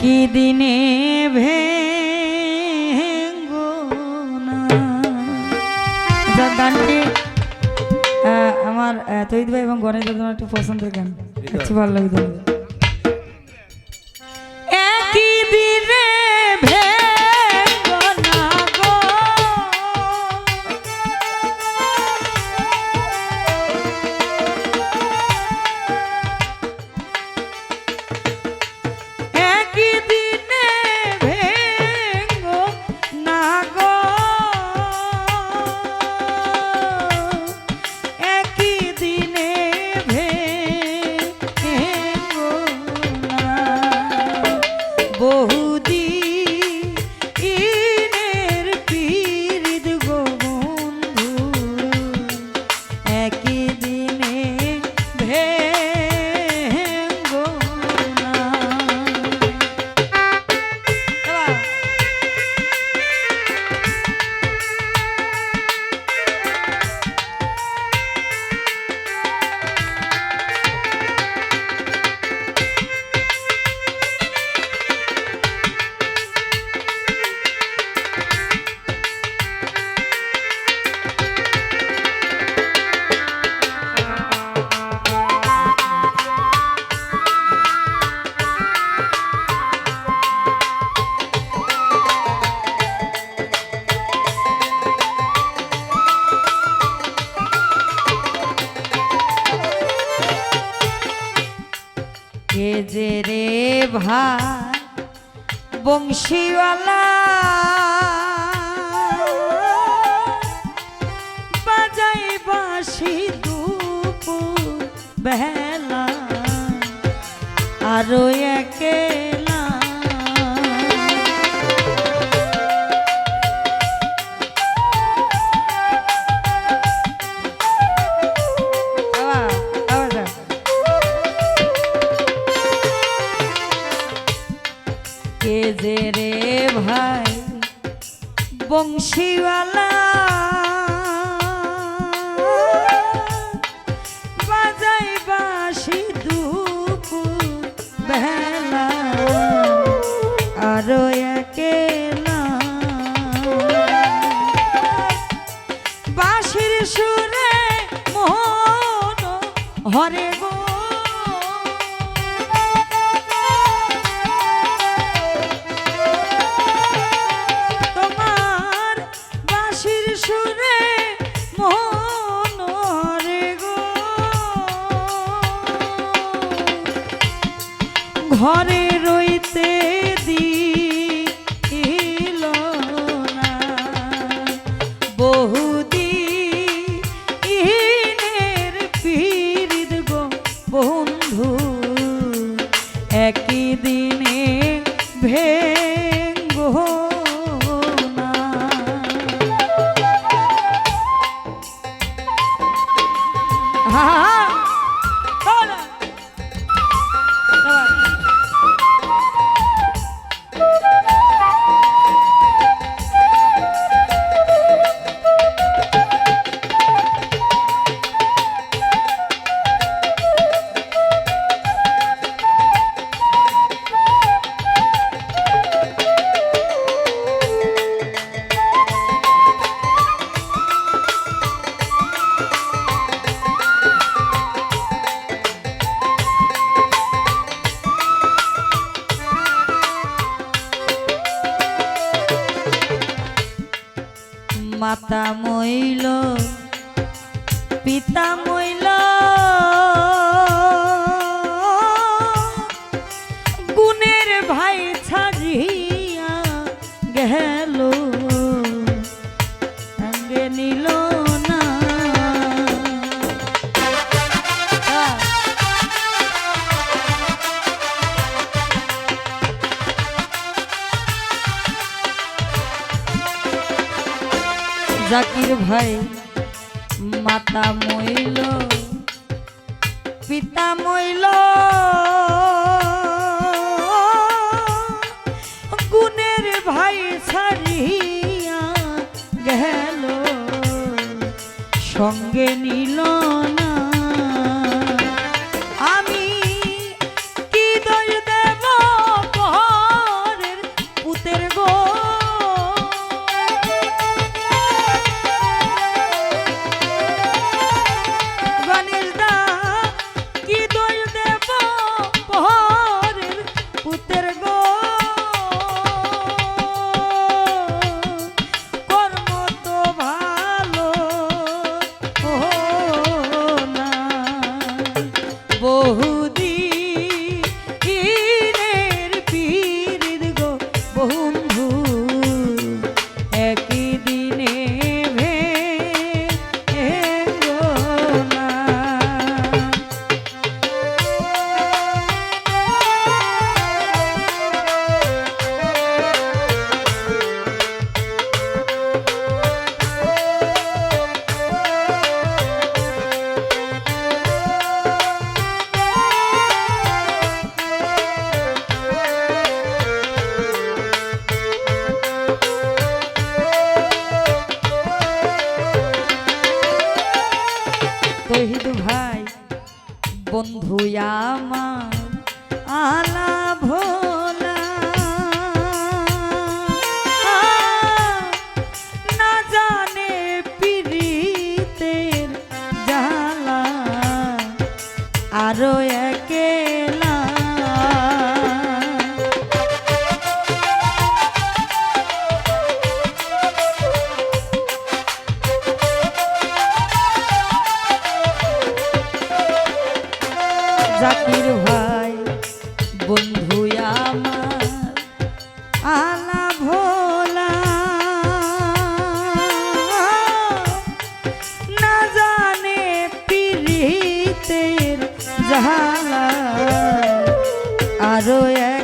একই দিনে ভেঙ্গো আচ্ছা, গানটি আমার তৈরি ভাই এবং গণেশ একটু পছন্দের গান। একটু ভালো লাগে ভাই বংশীওয়ালা। বাজাই বাসি দুপুর বেলা। আরও একেলা বংশীওয়ালা বাজাই বাসি দুপুর বেলা আরও একেলা বাঁশির সুরে মোহন হরে মাতা জাকির ভাই মাতা মইল পিতা মইল। গুণের ভাই ছাড়িয়া গেল সঙ্গে নিল। জাকির ভাই বন্ধু আমার আলা ভোলা। না জানে পিরিতের আরও এক